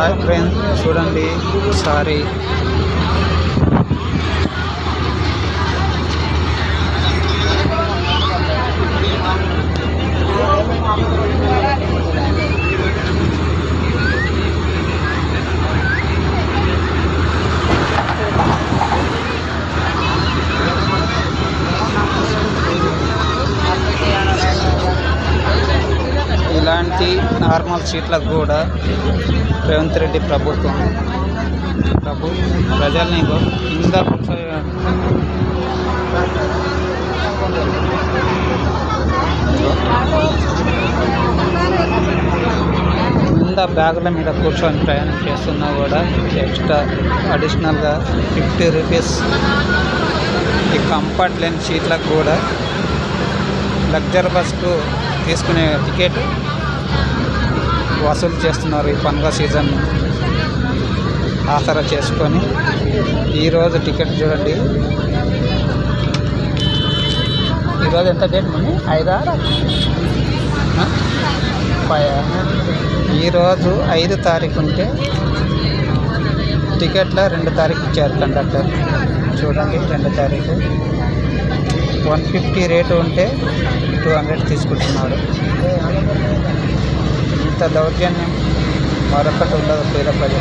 Hi friends చూడండి sorry. ఇలాంటి normal సీట్లకు కూడా రేవంత్ రెడ్డి ప్రభుత్వం ప్రభు ప్రజల్ని గో- కింద కింద బ్యాగుల మీద కూర్చొని ప్రయాణం చేస్తున్నా కూడా ఎక్స్ట్రా అడిషనల్గా ఫిఫ్టీ రూపీస్ ఈ కంఫర్ట్ లేని సీట్లకు కూడా లగ్జర్ బస్కు తీసుకునే టికెట్ వసూలు చేస్తున్నారు ఈ పండుగ సీజన్ ఆసరా చేసుకొని. ఈరోజు టికెట్ చూడండి. ఈరోజు ఎంత డేట్ మనీ ఐదా ఈరోజు ఐదు తారీఖు ఉంటే టికెట్లో రెండు తారీఖు ఇచ్చారు కండక్టర్. చూడండి రెండు తారీఖు. వన్ ఫిఫ్టీ రేటు ఉంటే టూ హండ్రెడ్ తీసుకుంటున్నాడు. ಅಂತ ದೌರ್ಜನ್ಯ ಮಾಡಪಟ್ಟ ಉಳ್ಳದ ಪೈಲ ಪೈಲ